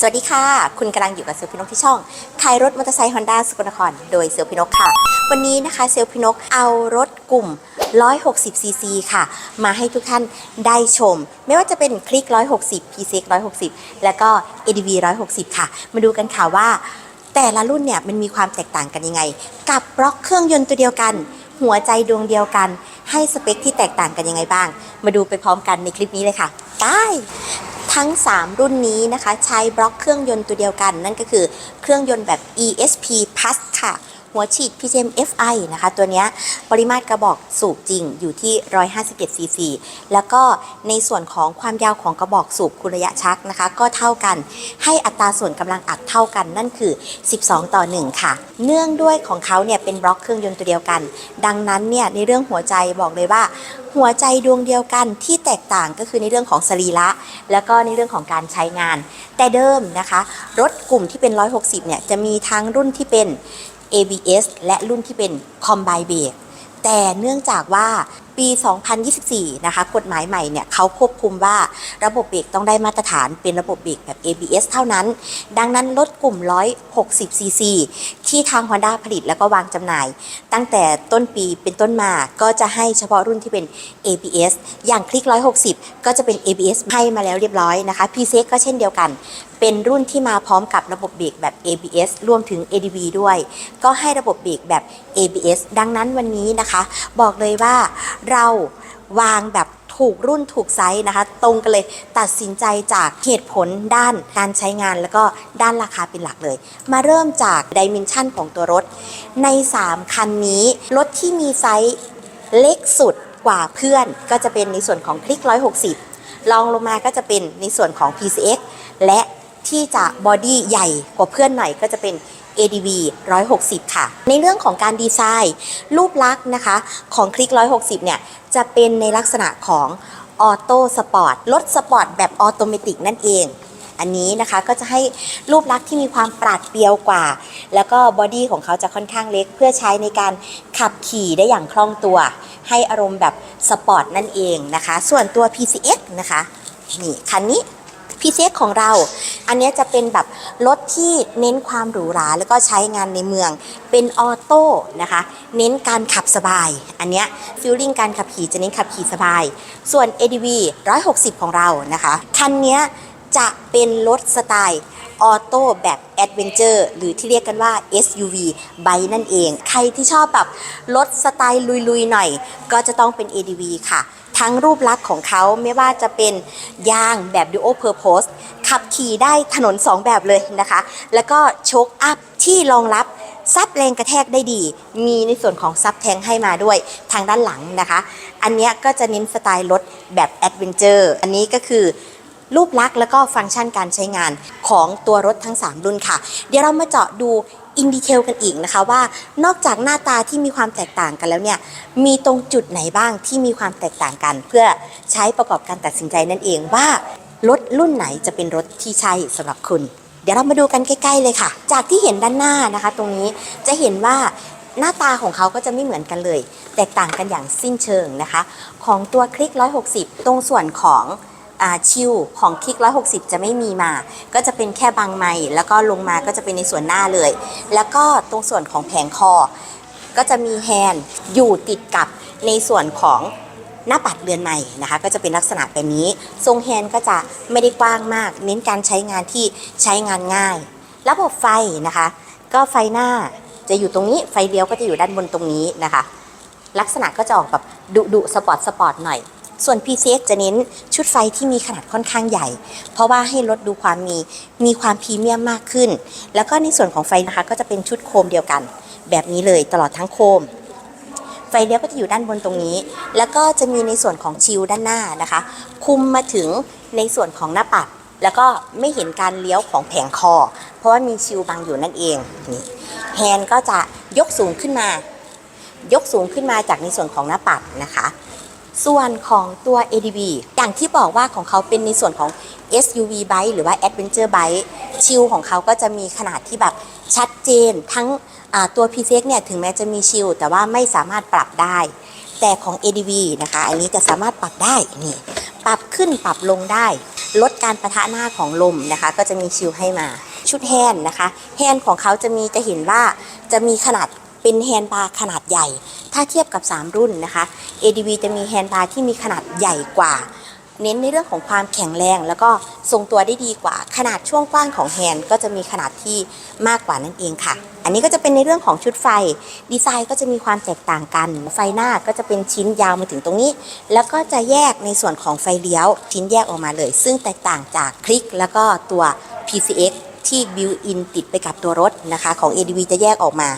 สวัสดีค่ะ คุณกำลังอยู่กับเซลพินกที่ช่องขายรถมอเตอร์ไซค์ฮอนด้าสกลนคร โดยเซลพินกค่ะ วันนี้นะคะเซลพินกเอารถกลุ่ม 160 ซีซีค่ะ มาให้ทุกท่านได้ชม ไม่ว่าจะเป็นคลิก 160 p c 160 แล้วก็ ADV 160 ค่ะ มาดูกันค่ะว่า แต่ละรุ่นเนี่ยมันมีความแตกต่างกันยังไง กับบล็อกเครื่องยนต์ตัวเดียวกัน หัวใจดวงเดียวกัน ให้สเปคที่แตกต่างกันยังไงบ้าง มาดูไปพร้อมกันในคลิปนี้เลยค่ะไป ทั้ง 3 รุ่นนี้นะคะ ใช้บล็อกเครื่องยนต์ตัวเดียวกัน นั่นก็คือเครื่องยนต์แบบ ESP Plus ค่ะ หัวฉีด PCM FI นะคะ ตัวนี้ปริมาตรกระบอกสูบจริงอยู่ที่ 157 cc แล้วก็ในส่วนของความยาวของกระบอกสูบคุณระยะชักนะคะ ก็เท่ากันให้อัตราส่วนกำลังอัดเท่ากันนั่นคือ 12 ต่อ 1 ค่ะ เนื่องด้วยของเขาเนี่ยเป็นบล็อกเครื่องยนต์ตัวเดียวกัน ดังนั้นเนี่ยในเรื่องหัวใจบอกเลยว่า หัวใจดวงเดียวกันที่แตกต่างก็คือในเรื่องของสรีระ แล้วก็ในเรื่องของการใช้งาน แต่เดิมนะคะ รถกลุ่มที่เป็น 160 เนี่ยจะมีทั้งรุ่นที่เป็น ABS และรุ่นที่เป็น Combine Brake แต่เนื่องจากว่าปี 2024 นะคะ กฎหมายใหม่เนี่ยเขาควบคุมว่าระบบเบรกต้องได้มาตรฐานเป็นระบบเบรกแบบ ABS เท่านั้น ดังนั้นรถกลุ่ม 160 cc ที่ทาง Honda ผลิตแล้วก็วางจำหน่าย ตั้งแต่ต้นปีเป็นต้นมาก็จะให้เฉพาะรุ่นที่เป็น ABS อย่างคลิก 160 ก็จะเป็น ABS ให้มาแล้วเรียบร้อยนะคะ p c x ก็เช่นเดียวกัน เป็นรุ่นที่มาพร้อมกับระบบเบรกแบบ ABS รวมถึง ADV ด้วย ก็ให้ระบบเบรกแบบ ABS ดังนั้นวันนี้นะคะ บอกเลยว่าเราวางแบบ ถูกรุ่นถูกไซส์นะคะ ตรงกันเลยตัดสินใจจากเหตุผลด้านการใช้งานแล้วก็ด้านราคาเป็นหลักเลย มาเริ่มจากดิเมนชันของตัวรถ ใน 3 คันนี้รถที่มีไซส์เล็กสุดกว่าเพื่อน ก็จะเป็นในส่วนของคลิก 160ลองลงมาก็จะเป็นในส่วนของ PCX และที่จะบอดี้ใหญ่กว่าเพื่อนหน่อยก็จะเป็น ADV 160 ค่ะ ในเรื่องของการดีไซน์ รูปลักษณ์นะคะของคลิก 160 เนี่ย จะเป็นในลักษณะของออโต้สปอร์ตรถสปอร์ตแบบออโตเมติกนั่นเอง อันนี้นะคะก็จะให้รูปลักษณ์ที่มีความปราดเปรียวกว่า แล้วก็บอดี้ของเขาจะค่อนข้างเล็ก เพื่อใช้ในการขับขี่ได้อย่างคล่องตัว ให้อารมณ์แบบสปอร์ตนั่นเองนะคะ ส่วนตัว PCX นะคะ นี่คันนี้ PCX ของเรา อันนี้จะเป็นแบบรถที่เน้นความหรูหราแล้วก็ใช้งานในเมือง เป็นออโต้นะคะ เน้นการขับสบาย อันนี้ฟิลลิ่งการขับขี่จะเน้นขับขี่สบาย ส่วน ADV 160 ของเรานะคะ คันนี้จะเป็นรถสไตล์ออโต้แบบแอดเวนเจอร์หรือที่เรียกกันว่า SUV ไบนั่นเอง ใครที่ชอบแบบรถสไตล์ลุยๆหน่อย ก็จะต้องเป็น ADV ค่ะ ทั้งรูปลักษณ์ของเขาไม่ว่าจะเป็นยางแบบ Duo Purpose ขับขี่ได้ถนน 2 แบบเลยนะคะ แล้วก็โชคอัพที่รองรับซับแรงกระแทกได้ดี มีในส่วนของซับแทงให้มาด้วยทางด้านหลังนะคะ อันนี้ก็จะเน้นสไตล์รถแบบแอดเวนเจอร์ อันนี้ก็คือรูปลักษณ์แล้วก็ฟังก์ชันการใช้งานของตัวรถทั้ง 3 รุ่นค่ะ เดี๋ยวเรามาเจาะดู อินดีเทลกันอีกนะคะว่านอกจากหน้าตาที่มีความแตกต่างกันแล้วเนี่ยมีตรงจุดไหนบ้างที่มีความแตกต่างกัน เพื่อใช้ประกอบการตัดสินใจนั่นเองว่ารถรุ่นไหนจะเป็นรถที่ใช่สำหรับคุณ เดี๋ยวเรามาดูกันใกล้ๆเลยค่ะ จากที่เห็นด้านหน้านะคะ ตรงนี้จะเห็นว่าหน้าตาของเขาก็จะไม่เหมือนกันเลย แตกต่างกันอย่างสิ้นเชิงนะคะ ของตัวคลิก 160 ตรงส่วนของ ชิลของคลิก 160 จะไม่มีมา ก็จะเป็นแค่บางไม้แล้วก็ลงมาก็จะเป็นในส่วนหน้าเลย แล้วก็ตรงส่วนของแผงคอ ก็จะมีแฮนด์อยู่ติดกับในส่วนของหน้าปัดเรือนใหม่นะคะ ก็จะเป็นลักษณะแบบนี้ ทรงแฮนด์ก็จะไม่ได้กว้างมาก เน้นการใช้งานที่ใช้งานง่าย ระบบไฟนะคะ ก็ไฟหน้าจะอยู่ตรงนี้ไฟเลี้ยวก็จะอยู่ด้านบนตรงนี้นะคะ ลักษณะก็จะออกแบบดุดุสปอร์ตสปอร์ตหน่อย ส่วน PCX จะเน้นชุดไฟที่มีขนาดค่อนข้างใหญ่ เพราะว่าให้ลดดูความมีมีความพรีเมียมมากขึ้น แล้วก็ในส่วนของไฟนะคะก็จะเป็นชุดโคมเดียวกัน แบบนี้เลยตลอดทั้งโคมไฟเลี้ยวก็จะอยู่ด้านบนตรงนี้ แล้วก็จะมีในส่วนของชิลด้านหน้านะคะ คุมมาถึงในส่วนของหน้าปัด แล้วก็ไม่เห็นการเลี้ยวของแผงคอ เพราะว่ามีชิลบังอยู่นั่นเองนี่แฮนก็จะยกสูงขึ้นมา ยกสูงขึ้นมาจากในส่วนของหน้าปัดนะคะ ส่วนของตัว ADV อย่างที่บอกว่าของเขาเป็นในส่วนของ SUV bike หรือว่า Adventure bike ชิลของเขาก็จะมีขนาดที่แบบชัดเจน ทั้งตัว PCX เนี่ยถึงแม้จะมีชิลแต่ว่าไม่สามารถปรับได้ แต่ของ ADV นะคะ อันนี้จะสามารถปรับได้นี่ปรับขึ้นปรับลงได้ ลดการประทะหน้าของลมนะคะ ก็จะมีชิลให้มาชุดแฮนนะคะ แฮนของเขาจะมีจะเห็นว่าจะมีขนาด เป็นแฮนด์บาร์ขนาดใหญ่ ถ้าเทียบกับ 3 รุ่นนะคะ ADV จะมีแฮนด์บาร์ที่มีขนาดใหญ่กว่า เน้นในเรื่องของความแข็งแรง แล้วก็ทรงตัวได้ดีกว่า ขนาดช่วงกว้างของแฮนด์ก็จะมีขนาดที่มากกว่านั่นเองค่ะ อันนี้ก็จะเป็นในเรื่องของชุดไฟ ดีไซน์ก็จะมีความแตกต่างกัน ไฟหน้าก็จะเป็นชิ้นยาวมาถึงตรงนี้ แล้วก็จะแยกในส่วนของไฟเลี้ยว ชิ้นแยกออกมาเลย ซึ่งแตกต่างจากคลิก แล้วก็ตัว PCX ที่ built in ติดไปกับตัวรถนะคะ ของ ADV จะแยกออกมา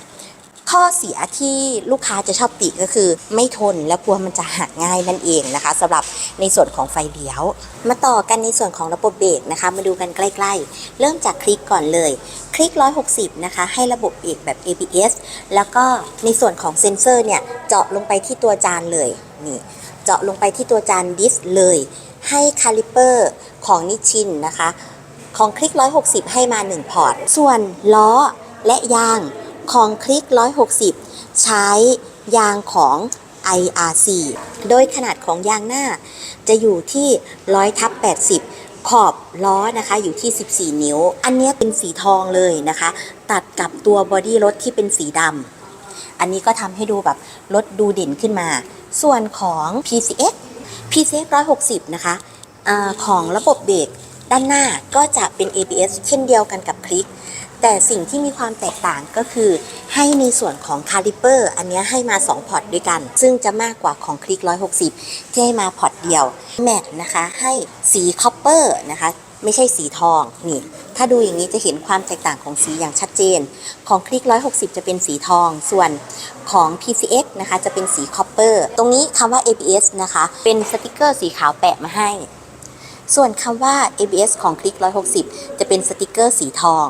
ข้อเสียที่ลูกค้าจะชอบติก็คือ ไม่ทนและกลัวมันจะหักง่ายนั่นเองนะคะสำหรับในส่วนของไฟเลี้ยว มาต่อกันในส่วนของระบบเบรกนะคะ มาดูกันใกล้ ๆ เริ่มจากคลิกก่อนเลย คลิก 160 นะคะ ให้ระบบเบรกแบบ ABS แล้วก็ในส่วนของเซ็นเซอร์เนี่ยเจาะลงไปที่ตัวจานเลยนี่เจาะลงไปที่ตัวจานดิสเลย ให้คาลิเปอร์ของนิชชินนะคะ ของคลิก 160 ให้มา 1 พอร์ต ส่วนล้อและยาง ของคลิก 160 ใช้ยางของ IRC โดยขนาดของยางหน้าจะอยู่ที่ 100ทับ80 ขอบล้อนะคะอยู่ที่ 14 นิ้ว อันนี้เป็นสีทองเลยนะคะ ตัดกับตัวบอดี้รถที่เป็นสีดำ อันนี้ก็ทำให้ดูแบบรถดูเด่นขึ้นมา ส่วนของ PCX PCX 160 นะคะอของระบบเบรกด้านหน้าก็จะเป็น ABS เช่นเดียวกันกับคลิก แต่สิ่งที่มีความแตกต่างก็คือ ให้ในส่วนของคาลิเปอร์อันนี้ให้มา 2 พอร์ตด้วยกัน ซึ่งจะมากกว่าของคลิก 160 ที่ให้มาพอร์ตเดียว แม็กนะคะให้สีคอปเปอร์นะคะไม่ใช่สีทองนี่ ถ้าดูอย่างนี้จะเห็นความแตกต่างของสีอย่างชัดเจน ของคลิก 160 จะเป็นสีทอง ส่วนของ PCX นะคะจะเป็นสีคอปเปอร์ตรงนี้คำว่า ABS นะคะ เป็นสติกเกอร์สีขาวแปะมาให้ ส่วนคำว่า ABS ของคลิก 160 จะเป็นสติกเกอร์สีทอง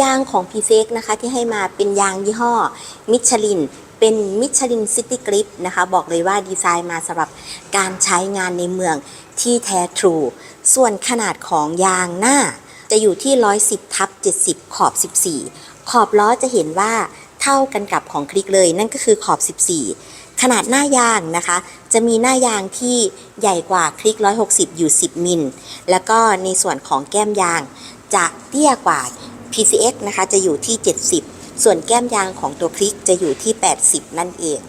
ยางของ p c x นะคะที่ให้มาเป็นยางยี่ห้อมิชลินเป็นมิชลินซิตี้กริปนะคะบอกเลยว่าดีไซน์มาสำหรับการใช้งานในเมืองที่แท้ทรู ส่วนขนาดของยางหน้าจะอยู่ที่ 110ทับ70 ขอบ 14 ขอบล้อจะเห็นว่าเท่ากันกับของคลิกเลย นั่นก็คือขอบ 14 ขนาดหน้ายางนะคะ จะมีหน้ายางที่ใหญ่กว่าคลิก 160 อยู่ 10 มิล แล้วก็ในส่วนของแก้มยางจะเตี้ยกว่า PCX นะคะจะอยู่ที่ 70 ส่วนแก้มยางของตัวคลิกจะอยู่ที่ 80 นั่นเอง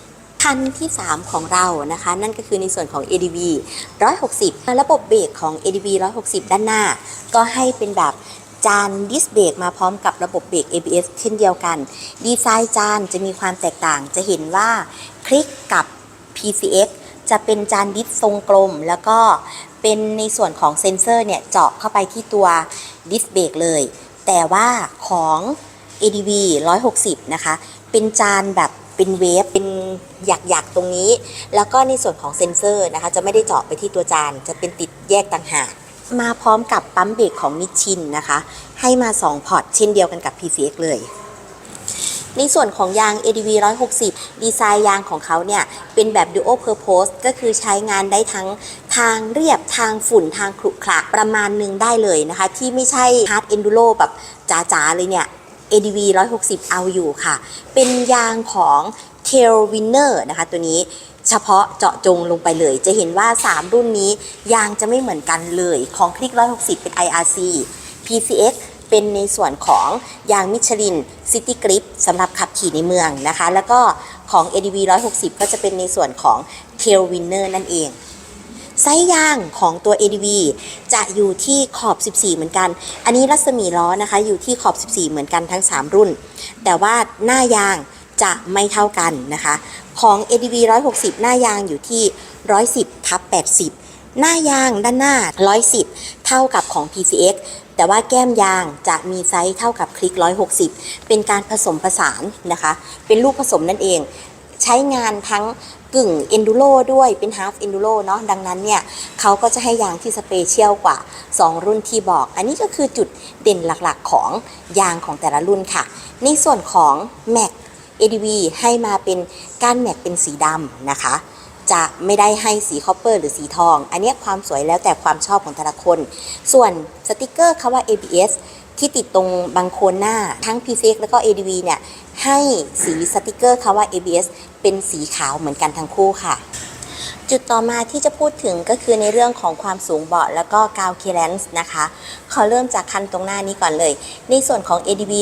คันที่ 3 ของเรานะคะ นั่นก็คือในส่วนของ ADV 160 ระบบเบรกของ ADV 160 ด้านหน้า ก็ให้เป็นแบบจานดิสเบรกมาพร้อมกับระบบเบรก ABS เช่นเดียวกัน ดีไซน์จานจะมีความแตกต่าง จะเห็นว่าคลิกกับ PCX จะเป็นจานดิสทรงกลม แล้วก็เป็นในส่วนของเซนเซอร์เนี่ยเจาะเข้าไปที่ตัวดิสเบรกเลย แต่ว่าของ ADV 160 นะคะ เป็นจานแบบเป็นเวฟเป็นหยักๆตรงนี้ แล้วก็ในส่วนของเซนเซอร์นะคะ จะไม่ได้เจาะไปที่ตัวจาน จะเป็นติดแยกต่างหาก มาพร้อมกับปั๊มเบรกของนิชชินนะคะ ให้มา 2 พอร์ตเช่นเดียวกันกับ PCX เลย ในส่วนของยาง ADV 160 ดีไซน์ยางของเขาเนี่ย เป็นแบบ Dual Purpose ก็คือใช้งานได้ทั้งทางเรียบทางฝุ่นทางขรุขระประมาณหนึ่งได้เลยนะคะ ที่ไม่ใช่ Hard Enduro แบบจ๋าๆ เลยเนี่ย ADV 160 เอาอยู่ค่ะ เป็นยางของ Tail Winner นะคะตัวนี้เฉพาะเจาะจงลงไปเลย จะเห็นว่า 3 รุ่นนี้ยางจะไม่เหมือนกันเลย ของคลิก160 เป็น IRC PCX เป็นในส่วนของยางมิชลินซิตี้กริปสำหรับขับขี่ในเมืองนะคะ แล้วก็ของ ADV 160 ก็จะเป็นในส่วนของ Tail Winner นั่นเองไซส์ยางของตัว ADV จะอยู่ที่ขอบ 14 เหมือนกัน อันนี้รัศมีล้อนะคะอยู่ที่ขอบ 14 เหมือนกันทั้ง 3 รุ่น แต่ว่าหน้ายางจะไม่เท่ากันนะคะ ของ ADV 160 หน้ายางอยู่ที่ 110ทับ80 หน้ายางด้านหน้า 110 เท่ากับของ PCX แต่ว่าแก้มยางจะมีไซส์เท่ากับคลิก 160 เป็นการผสมผสานนะคะ เป็นลูกผสมนั่นเอง ใช้งานทั้งกึ่ง enduro ด้วยเป็น half enduro เนาะดังนั้นเนี่ยเขาก็จะให้ยางที่สเปเชียลกว่า 2 รุ่นที่บอก อันนี้ก็คือจุดเด่นหลักๆของยางของแต่ละรุ่นค่ะ ในส่วนของ Mac ADV ให้มาเป็นก้านแม็กเป็นสีดำนะคะ จะไม่ได้ให้สีคอปเปอร์หรือสีทอง อันนี้ความสวยแล้วแต่ความชอบของแต่ละคน ส่วนสติกเกอร์คำว่า ABS ที่ติดตรงบางโคนหน้าทั้ง PCX แล้วก็ ADV เนี่ย ให้สีสติกเกอร์คำว่า ABS เป็นสีขาวเหมือนกันทั้งคู่ค่ะจุดต่อมาที่จะพูดถึงก็คือในเรื่องของความสูงเบาะแล้วก็กาวเคเลนส์นะคะ ขอเริ่มจากคันตรงหน้านี้ก่อนเลย ในส่วนของ ADB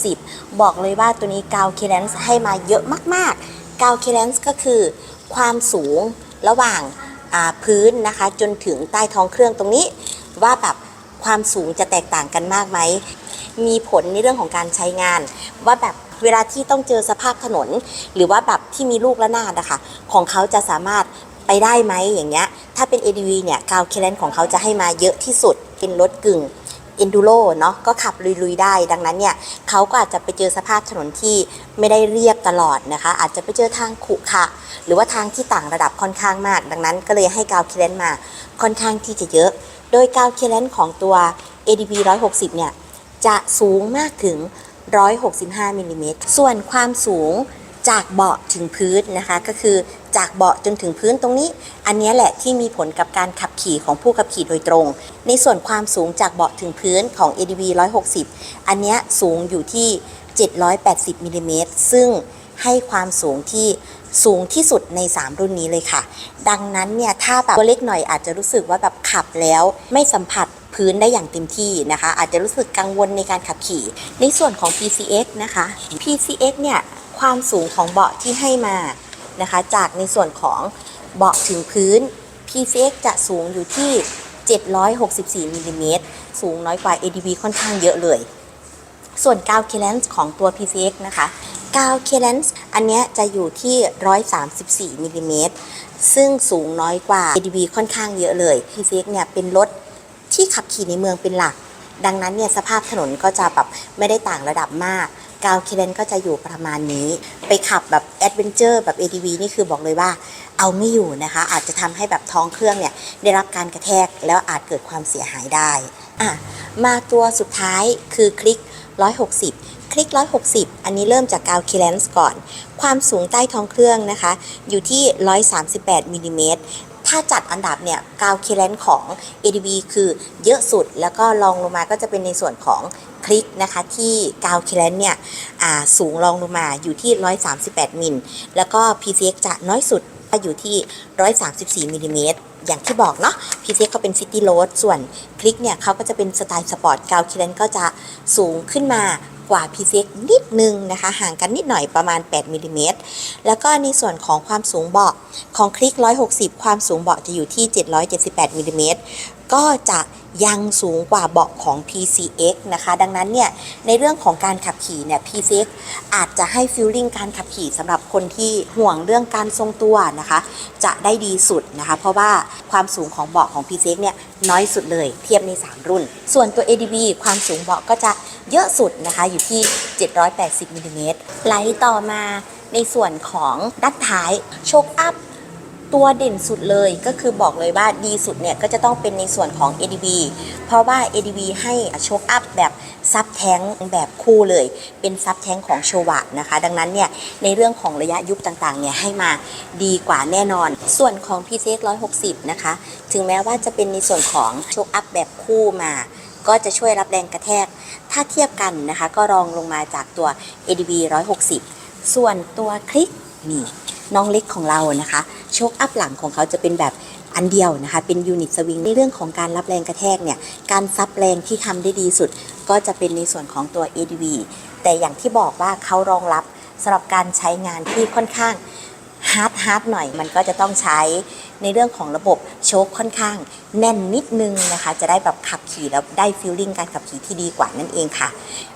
160 บอกเลยว่าตัวนี้กาวเคเลนส์ให้มาเยอะมาก ๆ กาวเคเลนส์ก็คือ ความสูงระหว่างาพื้นนะคะ จนถึงใต้ท้องเครื่องตรงนี้ ว่าแบบความสูงจะแตกต่างกันมากไหมมีผลในเรื่องของการใช้งาน ว่าแบบเวลาที่ต้องเจอสภาพถนน หรือว่าแบบที่มีลูกระนาดนะคะของเขาจะสามารถไปได้ไหมอย่างเงี้ยถ้าเป็น ADV เนี่ยกาวเคลนของเขาจะให้มาเยอะที่สุดเป็นรถกึ่ง enduro เนาะก็ขับลุยๆได้ ดังนั้นเนี่ยเขาก็อาจจะไปเจอสภาพถนนที่ไม่ได้เรียบตลอดนะคะ อาจจะไปเจอทางขรุขระหรือว่าทางที่ต่างระดับค่อนข้างมาก ดังนั้นก็เลยให้กาวเคเลนมาค่อนข้างที่จะเยอะ โดยกาวเคเลนของตัว ADV 160 เนี่ยจะสูงมากถึง 165มิลลิเมตรส่วนความสูง จากเบาะถึงพื้นนะคะ ก็คือจากเบาะจนถึงพื้นตรงนี้ อันนี้แหละที่มีผลกับการขับขี่ของผู้ขับขี่โดยตรง ในส่วนความสูงจากเบาะถึงพื้นของ ADV 160 อันนี้สูงอยู่ที่ 780มิลลิเมตรซึ่งให้ความสูงที่สูงที่สุดใน 3 รุ่นนี้เลยค่ะ ดังนั้นเนี่ยถ้าแบบตัวเล็กหน่อยอาจจะรู้สึกว่าแบบขับแล้วไม่สัมผัสพื้นได้อย่างเต็มที่นะคะ อาจจะรู้สึกกังวลในการขับขี่ ในส่วนของ PCX นะคะ PCX เนี่ย ความสูงของเบาะที่ให้มานะคะ จากในส่วนของเบาะถึงพื้น PCX จะสูงอยู่ที่ 764มิลลิเมตรสูงน้อยกว่า ADV ค่อนข้างเยอะเลย ส่วนกาวเคเลนส์ของตัว PCX นะคะกาวเคเลนส์อันนี้จะอยู่ที่ 134มิลลิเมตรซึ่งสูงน้อยกว่า ADV ค่อนข้างเยอะเลย PCX เนี่ยเป็นรถที่ขับขี่ในเมืองเป็นหลัก ดังนั้นเนี่ยสภาพถนนก็จะแบบไม่ได้ต่างระดับมาก กาวเคเลนก็จะอยู่ประมาณนี้ ไปขับแบบแอดเวนเจอร์แบบ ADV นี่คือบอกเลยว่าเอาไม่อยู่นะคะ อาจจะทำให้แบบท้องเครื่องเนี่ยได้รับการกระแทกแล้วอาจเกิดความเสียหายได้อะมาตัวสุดท้ายคือคลิก 160 คลิก 160 อันนี้เริ่มจากกาวเคเลนส์ก่อน ความสูงใต้ท้องเครื่องนะคะ อยู่ที่ 138มิลลิเมตร ถ้าจัดอันดับเนี่ยกาวเคเลนของ ADV คือเยอะสุด แล้วก็รองลงมาก็จะเป็นในส่วนของคลิกนะคะที่กาวเคเลนเนี่ยสูงรองลงมาอยู่ที่ 138 มิล แล้วก็ PCX จะน้อยสุดอยู่ที่ 134มิลลิเมตรอย่างที่บอกเนาะ PCX เขาเป็นซิตี้โรดส่วนคลิกเนี่ยเขาก็จะเป็นสไตล์สปอร์ตกาวเคเลนก็จะสูงขึ้นมา กว่า PCX นิดนึงนะคะ ห่างกันนิดหน่อยประมาณ 8มิลลิเมตรแล้วก็ในส่วนของความสูงเบาะของคลิก 160 ความสูงเบาะจะอยู่ที่ 778มิลลิเมตร ก็จะยังสูงกว่าเบาะของ PCX นะคะ ดังนั้นเนี่ยในเรื่องของการขับขี่เนี่ย PCX อาจจะให้ฟิลลิ่งการขับขี่สำหรับคนที่ห่วงเรื่องการทรงตัวนะคะ จะได้ดีสุดนะคะ เพราะว่าความสูงของเบาะของ PCX เนี่ยน้อยสุดเลยเทียบใน 3 รุ่น ส่วนตัว ADV ความสูงเบาะก็จะเยอะสุดนะคะอยู่ที่ 780มิลลิเมตรไหลต่อมาในส่วนของด้านท้ายโชคอัพ ตัวเด่นสุดเลยก็คือบอกเลยว่าดีสุดเนี่ยก็จะต้องเป็นในส่วนของ ADV เพราะว่า ADV ให้โชคอัพแบบซับแท้งแบบคู่เลย เป็นซับแท้งของโชวะนะคะ ดังนั้นเนี่ยในเรื่องของระยะยุบต่างๆเนี่ยให้มาดีกว่าแน่นอน ส่วนของ PCX 160 นะคะ ถึงแม้ว่าจะเป็นในส่วนของโชคอัพแบบคู่มา ก็จะช่วยรับแรงกระแทก ถ้าเทียบกันนะคะก็รองลงมาจากตัว ADV 160 ส่วนตัวคลิกนี่ น้องเล็กของเรานะคะโชคอัพหลังของเขาจะเป็นแบบอันเดียวนะคะ เป็นยูนิตสวิงในเรื่องของการรับแรงกระแทกเนี่ย การซับแรงที่ทำได้ดีสุด ก็จะเป็นในส่วนของตัว ADV แต่อย่างที่บอกว่าเขารองรับสำหรับการใช้งานที่ค่อนข้าง ฮาร์ดฮาร์ดหน่อยมันก็จะต้องใช้ในเรื่องของระบบโชคค่อนข้างแน่นนิดนึงนะคะ จะได้แบบขับขี่แล้วได้ฟีลลิ่งการขับขี่ที่ดีกว่านั่นเองค่ะ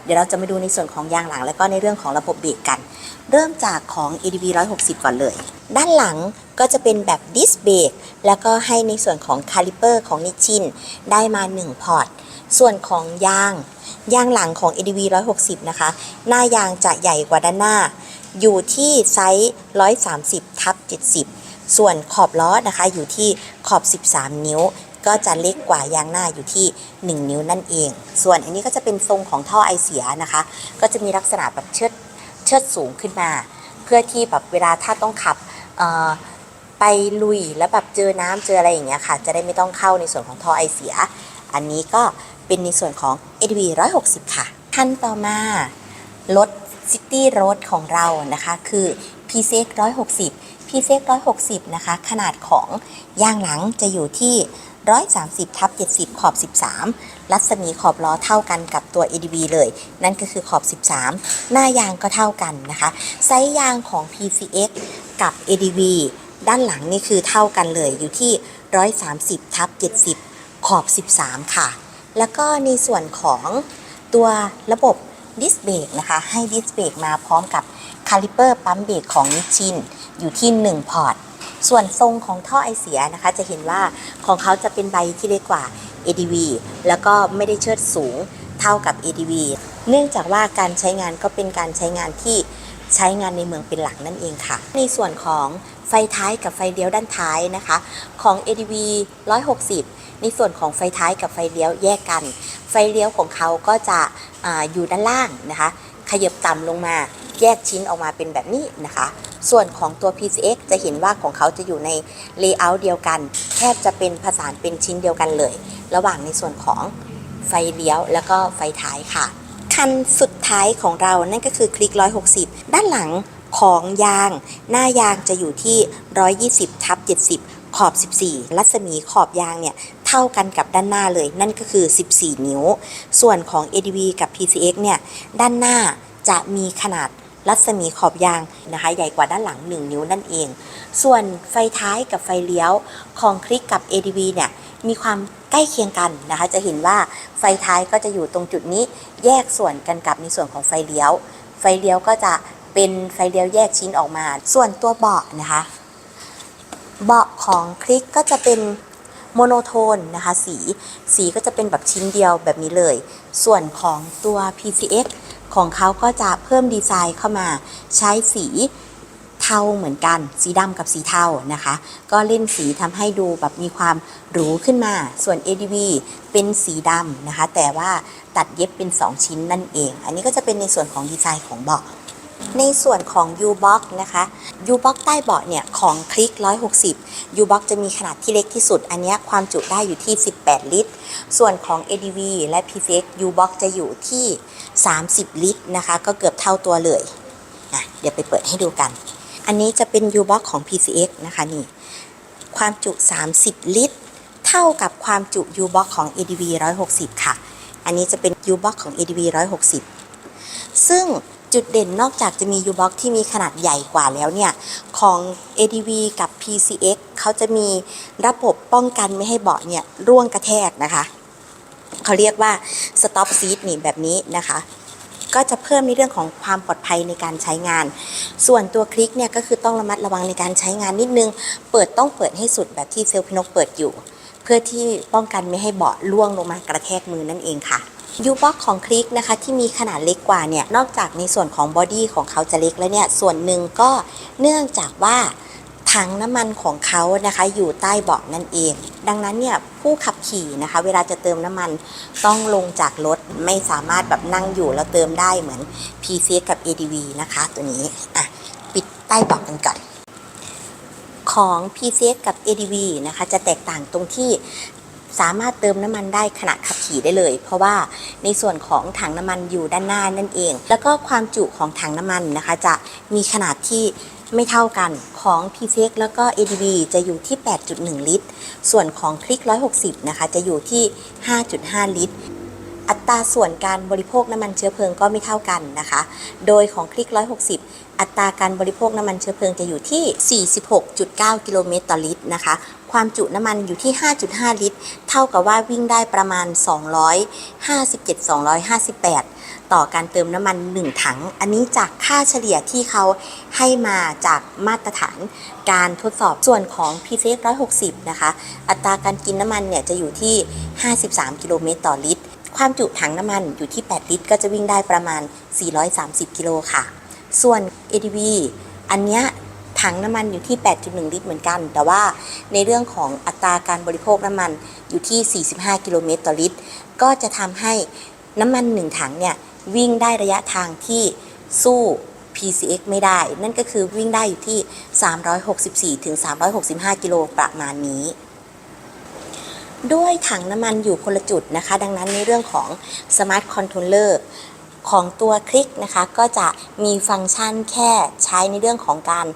เดี๋ยวเราจะมาดูในส่วนของยางหลัง แล้วก็ในเรื่องของระบบเบรกกัน เริ่มจากของ ADV 160 ก่อนเลย ด้านหลังก็จะเป็นแบบดิสเบรกแล้วก็ให้ในส่วนของคาลิเปอร์ของนิชินได้มา 1 พอร์ต ส่วนของยางยางหลังของ ADV 160 นะคะ หน้ายางจะใหญ่กว่าด้านหน้า อยู่ที่ไซส์130ทับ70 ส่วนขอบล้อนะคะอยู่ที่ขอบ 13 นิ้ว ก็จะเล็กกว่ายางหน้าอยู่ที่ 1 นิ้วนั่นเอง ส่วนอันนี้ก็จะเป็นทรงของท่อไอเสียนะคะ ก็จะมีลักษณะแบบเชิดเชิดสูงขึ้นมา เพื่อที่แบบเวลาถ้าต้องขับไปลุยแล้วแบบเจอน้ำเจออะไรอย่างเงี้ยค่ะ จะได้ไม่ต้องเข้าในส่วนของท่อไอเสีย อันนี้ก็เป็นในส่วนของ ADV 160 ค่ะ ขั้นต่อมารถ City Road ของเรานะคะ คือ PCX 160 PCX 160 นะคะ ขนาดของยางหลังจะอยู่ที่ 130ทับ70 ขอบ 13 รัศมีขอบล้อเท่ากันกับตัว ADV เลย นั่นก็คือขอบ 13 หน้ายางก็เท่ากันนะคะไซส์ยางของ PCX กับ ADV ด้านหลังนี่คือเท่ากันเลยอยู่ที่ 130ทับ70 ขอบ 13 ค่ะ แล้วก็ในส่วนของตัวระบบ ดิสเบรกนะคะให้ดิสเบรกมาพร้อมกับคาลิเปอร์ปั๊มเบรกของนิชินอยู่ที่ 1 พอร์ต ส่วนทรงของท่อไอเสียนะคะ จะเห็นว่าของเขาจะเป็นใบที่เล็กกว่า ADV แล้วก็ไม่ได้เชิดสูงเท่ากับ ADV เนื่องจากว่าการใช้งานก็เป็นการใช้งานที่ใช้งานในเมืองเป็นหลักนั่นเองค่ะ ในส่วนของไฟท้ายกับไฟเลี้ยวด้านท้ายนะคะ ของ ADV 160 ในส่วนของไฟท้ายกับไฟเลี้ยวแยกกัน ไฟเลี้ยวของเขาก็จะออยู่ด้านล่างนะคะ ขยับต่ำลงมาแยกชิ้นออกมาเป็นแบบนี้นะคะ ส่วนของตัว PCX จะเห็นว่าของเขาจะอยู่ใน layout เดียวกัน แทบจะเป็นผสานเป็นชิ้นเดียวกันเลย ระหว่างในส่วนของไฟเลี้ยวแล้วก็ไฟท้ายค่ะ คันสุดท้ายของเรานั่นก็คือคลิก 160 ด้านหลังของยาง หน้ายางจะอยู่ที่ 120ทับ70 ขอบ 14 รัศมีขอบยางเนี่ย ท่ากันกับด้านหน้าเลย นั่นก็คือ 14 นิ้ว ส่วนของ ADV กับ PCX เนี่ย ด้านหน้าจะมีขนาดรัศมีขอบยางนะคะ ใหญ่กว่าด้านหลัง 1 นิ้วนั่นเอง ส่วนไฟท้ายกับไฟเลี้ยวของคลิกกับ ADV เนี่ย มีความใกล้เคียงกันนะคะ จะเห็นว่าไฟท้ายก็จะอยู่ตรงจุดนี้แยกส่วนกันกับในส่วนของไฟเลี้ยว ไฟเลี้ยวก็จะเป็นไฟเลี้ยวแยกชิ้นออกมา ส่วนตัวเบาะนะคะ เบาะของคลิกก็จะเป็น โมโนโทนนะคะสีสีก็จะเป็นแบบชิ้นเดียวแบบนี้เลย ส่วนของตัว PCX ของเขาก็จะเพิ่มดีไซน์เข้ามาใช้สีเทาเหมือนกัน สีดำกับสีเทานะคะ ก็เล่นสีทำให้ดูแบบมีความหรูขึ้นมา ส่วน ADV เป็นสีดำนะคะ แต่ว่าตัดเย็บเป็น 2 ชิ้นนั่นเอง อันนี้ก็จะเป็นในส่วนของดีไซน์ของเบาะ ในส่วนของ U-Box นะคะ U-Box ใต้เบาะเนี่ยของคลิก 160 U-Box จะมีขนาดที่เล็กที่สุด อันนี้ความจุได้อยู่ที่ 18 ลิตร ส่วนของ ADV และ PCX U-Box จะอยู่ที่ 30 ลิตรนะคะ ก็เกือบเท่าตัวเลยอะเดี๋ยวไปเปิดให้ดูกัน อันนี้จะเป็น U-Box ของ PCX นะคะนี่ ความจุ 30 ลิตร เท่ากับความจุ U-Box ของ ADV 160 ค่ะ อันนี้จะเป็น U-Box ของ ADV 160 ซึ่ง จุดเด่นนอกจากจะมี U-Box ที่มีขนาดใหญ่กว่าแล้วเนี่ย ของ ADV กับ PCX เขาจะมีระบบป้องกันไม่ให้เบาะเนี่ยร่วงกระแทกนะคะ เขาเรียกว่า stop seat นี่แบบนี้นะคะก็จะเพิ่มในเรื่องของความปลอดภัยในการใช้งาน ส่วนตัวคลิกเนี่ยก็คือต้องระมัดระวังในการใช้งานนิดนึง เปิดต้องเปิดให้สุดแบบที่เซลล์พินกเปิดอยู่ เพื่อที่ป้องกันไม่ให้เบาะล่วงลงมากระแทกมือนั่นเองค่ะ ยูบ็อกของคลิกนะคะที่มีขนาดเล็กกว่าเนี่ยนอกจากในส่วนของบอดี้ของเขาจะเล็กแล้วเนี่ยส่วนหนึ่งก็เนื่องจากว่าถังน้ำมันของเขานะคะอยู่ใต้เบาะนั่นเอง ดังนั้นเนี่ยผู้ขับขี่นะคะเวลาจะเติมน้ำมันต้องลงจากรถไม่สามารถแบบนั่งอยู่แล้วเติมได้เหมือน PC กับ ADV นะคะ ตัวนี้อะปิดใต้เบาะกันก่อนของ PCX กับ ADV นะคะจะแตกต่างตรงที่ สามารถเติมน้ำมันได้ขณะขับขี่ได้เลย เพราะว่าในส่วนของถังน้ำมันอยู่ด้านหน้านั่นเอง แล้วก็ความจุของถังน้ำมันนะคะ จะมีขนาดที่ไม่เท่ากันของ PCX แล้วก็ ADV จะอยู่ที่ 8.1 ลิตร ส่วนของคลิก 160 นะคะ จะอยู่ที่ 5.5 ลิตร อัตราส่วนการบริโภคน้ำมันเชื้อเพลิงก็ไม่เท่ากันนะคะ โดยของคลิก 160 อัตราการบริโภคน้ำมันเชื้อเพลิงจะอยู่ที่ 46.9 กิโลเมตรต่อลิตรนะคะ ความจุน้ำมันอยู่ที่ 5.5 ลิตร เท่ากับว่าวิ่งได้ประมาณ 257-258 ต่อการเติมน้ำมัน 1 ถัง อันนี้จากค่าเฉลี่ยที่เขาให้มาจากมาตรฐานการทดสอบส่วนของ p c 160 นะคะ อัตราการกินน้ำมันเนี่ยจะอยู่ที่ 53 กิโลเมตรต่อลิตร ความจุถังน้ำมันอยู่ที่ 8 ลิตร ก็จะวิ่งได้ประมาณ 430 กิโลค่ะ ส่วน ADV อันเนี้ยถังน้ำมันอยู่ที่ 8.1 ลิตรเหมือนกัน แต่ว่าในเรื่องของอัตราการบริโภคน้ำมันอยู่ที่ 45 กิโลเมตรต่อลิตร ก็จะทำให้น้ำมัน 1 ถังเนี่ยวิ่งได้ระยะทางที่สู้ PCX ไม่ได้ นั่นก็คือวิ่งได้อยู่ที่ 364-365 กิโลประมาณนี้ ด้วยถังน้ำมันอยู่คนละจุดนะคะ ดังนั้นในเรื่องของ Smart Controller ของตัวคลิกนะคะ ก็จะมีฟังก์ชันแค่ใช้ในเรื่องของการ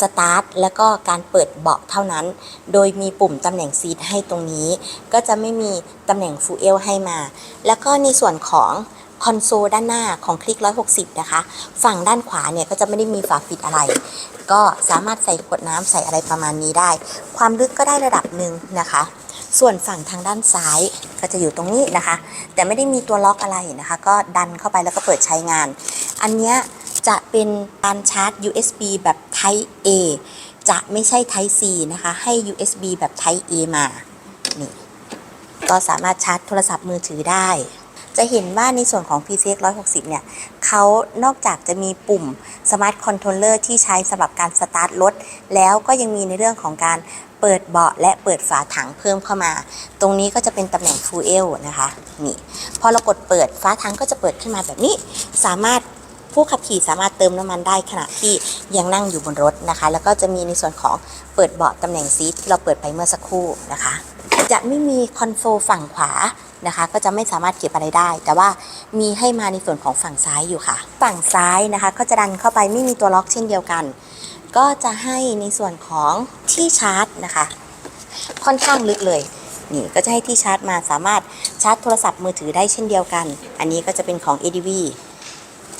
สตาร์ทแล้วก็การเปิดเบาะเท่านั้น โดยมีปุ่มตำแหน่งซีทให้ตรงนี้ ก็จะไม่มีตำแหน่งฟูเอลให้มา แล้วก็ในส่วนของคอนโซลด้านหน้าของคลิก 160 นะคะ ฝั่งด้านขวาเนี่ยก็จะไม่ได้มีฝาปิดอะไร ก็สามารถใส่ขวดน้ำใส่อะไรประมาณนี้ได้ ความลึกก็ได้ระดับหนึ่งนะคะ ส่วนฝั่งทางด้านซ้ายก็จะอยู่ตรงนี้นะคะ แต่ไม่ได้มีตัวล็อกอะไรนะคะ ก็ดันเข้าไปแล้วก็เปิดใช้งาน อันนี้จะเป็นการชาร์จ USB แบบ Type A จะไม่ใช่ Type C นะคะ ให้ USB แบบ Type A มา นี่ ก็สามารถชาร์จโทรศัพท์มือถือได้ จะเห็นว่าในส่วนของ PCX 160 เนี่ย เขานอกจากจะมีปุ่ม Smart Controller ที่ใช้สำหรับการสตาร์ทรถ แล้วก็ยังมีในเรื่องของการ เปิดเบาะและเปิดฝาถังเพิ่มเข้ามา ตรงนี้ก็จะเป็นตำแหน่ง Fuel นะคะนี่พอเรากดเปิดฝาถังก็จะเปิดขึ้นมาแบบนี้ สามารถผู้ขับขี่สามารถเติมน้ำมันได้ขณะที่ยังนั่งอยู่บนรถนะคะ แล้วก็จะมีในส่วนของเปิดเบาะตำแหน่งซีทที่เราเปิดไปเมื่อสักครู่นะคะ จะไม่มีคอนโซลฝั่งขวานะคะ ก็จะไม่สามารถเก็บอะไรได้ แต่ว่ามีให้มาในส่วนของฝั่งซ้ายอยู่ค่ะ ฝั่งซ้ายนะคะ ก็จะดันเข้าไปไม่มีตัวล็อกเช่นเดียวกัน ก็จะให้ในส่วนของที่ชาร์จนะคะ ค่อนข้างลึกเลยนี่ก็จะให้ที่ชาร์จมาสามารถชาร์จโทรศัพท์มือถือได้เช่นเดียวกัน อันนี้ก็จะเป็นของ ADV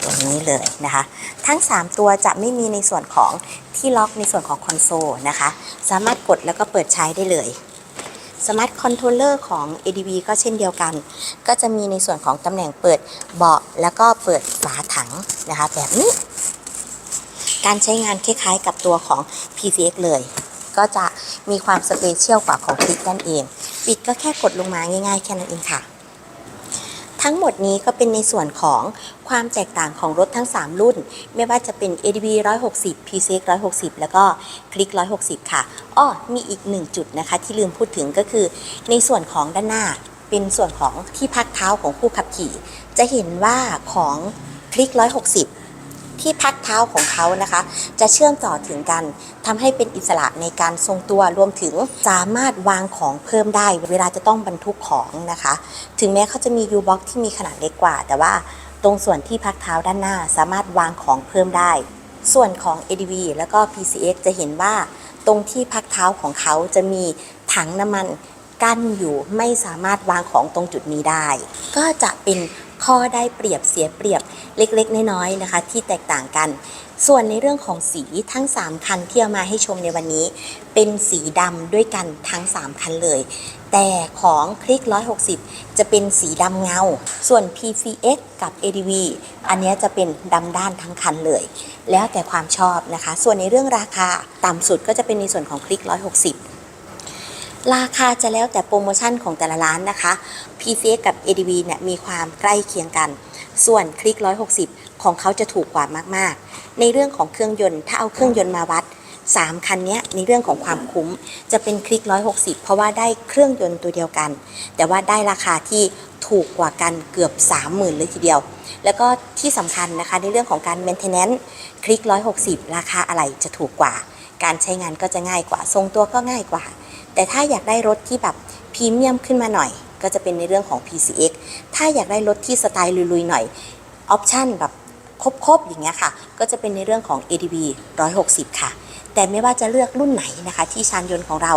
ตรงนี้เลยนะคะ ทั้ง 3 ตัวจะไม่มีในส่วนของที่ล็อกในส่วนของคอนโซลนะคะ สามารถกดแล้วก็เปิดใช้ได้เลยสมาร์ทคอนโทรลเลอร์ของ ADV ก็เช่นเดียวกัน ก็จะมีในส่วนของตำแหน่งเปิดเบาะแล้วก็เปิดฝาถังนะคะ แบบนี้ การใช้งานคล้ายๆกับตัวของ PCX เลย ก็จะมีความสเปเชียลกว่าของคลิกนั่นเอง ปิดก็แค่กดลงมาง่ายๆ แค่นั้นเองค่ะทั้งหมดนี้ก็เป็นในส่วนของความแตกต่างของรถทั้ง 3 รุ่น ไม่ว่าจะเป็น ADV 160 PCX 160 แล้วก็คลิก 160 ค่ะอ้อมีอีกหนึ่งจุดนะคะ ที่ลืมพูดถึงก็คือ ในส่วนของด้านหน้า เป็นส่วนของที่พักเท้าของผู้ขับขี่ จะเห็นว่าของคลิก 160 ที่พักเท้าของเขานะคะ จะเชื่อมต่อถึงกันทำให้เป็นอิสระในการทรงตัวรวมถึงสามารถวางของเพิ่มได้ เวลาจะต้องบรรทุกของนะคะ ถึงแม้เขาจะมี U-Box ที่มีขนาดเล็กกว่า แต่ว่าตรงส่วนที่พักเท้าด้านหน้า สามารถวางของเพิ่มได้ ส่วนของ ADV แล้วก็ PCX จะเห็นว่า ตรงที่พักเท้าของเขาจะมีถังน้ำมันกั้นอยู่ไม่สามารถวางของตรงจุดนี้ได้ ก็จะเป็น ข้อได้เปรียบเสียเปรียบเล็กๆ น้อยๆนะคะ ที่แตกต่างกัน ส่วนในเรื่องของสีทั้ง 3 คันที่เอามาให้ชมในวันนี้ เป็นสีดำด้วยกันทั้ง 3 คันเลย แต่ของคลิก 160 จะเป็นสีดำเงา ส่วน PCX กับ ADV อันนี้จะเป็นดำด้านทั้งคันเลย แล้วแต่ความชอบนะคะ ส่วนในเรื่องราคาต่ำสุดก็จะเป็นในส่วนของคลิก 160 ราคาจะแล้วแต่โปรโมชั่นของแต่ละร้านนะคะ PCX กับ ADV เนี่ยมีความใกล้เคียงกัน ส่วนคลิก 160 ของเขาจะถูกกว่ามากๆ ในเรื่องของเครื่องยนต์ ถ้าเอาเครื่องยนต์มาวัด 3 คันเนี้ยในเรื่องของความคุ้มจะเป็นคลิก 160 เพราะว่าได้เครื่องยนต์ตัวเดียวกัน แต่ว่าได้ราคาที่ถูกกว่ากันเกือบ 30,000 เลยทีเดียว แล้วก็ที่สำคัญนะคะในเรื่องของการ maintenance คลิก 160 ราคาอะไรจะถูกกว่า การใช้งานก็จะง่ายกว่า ทรงตัวก็ง่ายกว่า แต่ถ้าอยากได้รถที่แบบพรีเมียมขึ้นมาหน่อย ก็จะเป็นในเรื่องของ PCX ถ้าอยากได้รถที่สไตล์ลุยๆหน่อยออปชั่นแบบครบๆอย่างเงี้ยค่ะ ก็จะเป็นในเรื่องของ ADV 160 ค่ะ แต่ไม่ว่าจะเลือกรุ่นไหนนะคะ ที่ชานยนต์ของเรา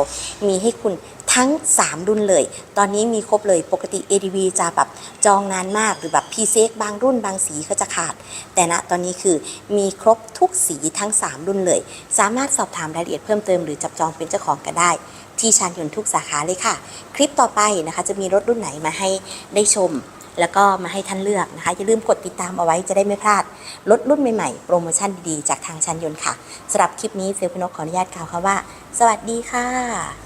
มีให้คุณทั้ง 3 รุ่นเลย ตอนนี้มีครบเลย ปกติ ADV จะแบบจองนานมาก หรือแบบ PCX บางรุ่นบางสีก็จะขาด แต่ณตอนนี้คือมีครบทุกสีทั้ง 3 รุ่นเลย สามารถสอบถามรายละเอียดเพิ่มเติมหรือจับจองเป็นเจ้าของกันได้ ที่ชานยนต์ทุกสาขาเลยค่ะ คลิปต่อไปนะคะจะมีรถรุ่นไหนมาให้ได้ชม แล้วก็มาให้ท่านเลือกนะคะอย่าลืมกดติดตามเอาไว้จะได้ไม่พลาดรถรุ่นใหม่ๆ โปรโมชั่นดีๆ จากทางชานยนต์ค่ะสำหรับคลิปนี้เซลพนกขออนุญาตกล่าวคำว่า สวัสดีค่ะ